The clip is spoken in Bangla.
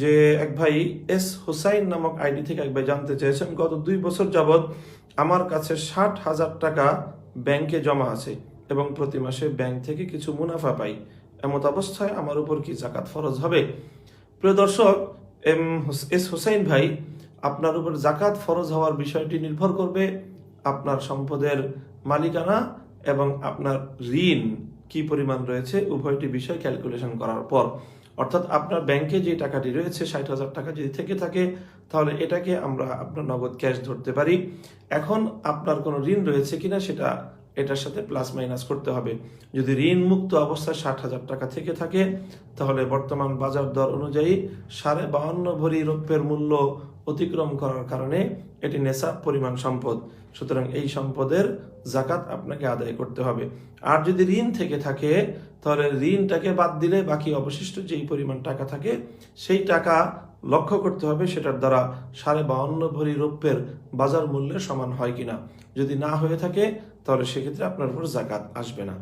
যে এক ভাই এস হুসাইন নামক আইডি থেকে এক ভাই জানতে চেয়েছেন, গত দুই বছর যাবৎ আমার কাছে ষাট হাজার টাকা ব্যাংকে জমা আছে এবং প্রতি মাসে ব্যাংক থেকে কিছু মুনাফা পাই। এমত অবস্থায় আমার উপর কি জাকাত ফরজ হবে? প্রিয় দর্শক, এম এস হুসাইন ভাই, আপনার উপর জাকাত ফরজ হওয়ার বিষয়টি নির্ভর করবে আপনার সম্পদের মালিকানা এবং আপনার ঋণ কি পরিমাণ রয়েছে, উভয়টি বিষয় ক্যালকুলেশন করার পর। অর্থাৎ আপনার ব্যাংকে যে টাকাটি রয়েছে, ষাট হাজার টাকা যদি থেকে থাকে, তাহলে এটাকে আমরা আপনার নগদ ক্যাশ ধরতে পারি। এখন আপনার কোনো ঋণ রয়েছে কিনা, সেটা এটার সাথে প্লাস মাইনাস করতে হবে। যদি ঋণ মুক্ত অবস্থায় ষাট হাজার টাকা থেকে থাকে, তাহলে বর্তমান বাজার দর অনুযায়ী সাড়ে বাহান্ন ভরি রৌপ্যের মূল্য অতিক্রম করার কারণে এটি নেশাব পরিমাণ সম্পদ। সুতরাং এই সম্পদের জাকাত আপনাকে আদায় করতে হবে। আর যদি ঋণ থেকে থাকে, তাহলে ঋণটাকে বাদ দিলে বাকি অবশিষ্ট যেই পরিমাণ টাকা থাকে, সেই টাকা লক্ষ্য করতে হবে সেটার দ্বারা সাড়ে বাউন্ন ভরি রৌপ্যের বাজার মূল্যের সমান হয় কিনা। যদি না হয়ে থাকে, তাহলে সেক্ষেত্রে আপনার উপর জাকাত আসবে না।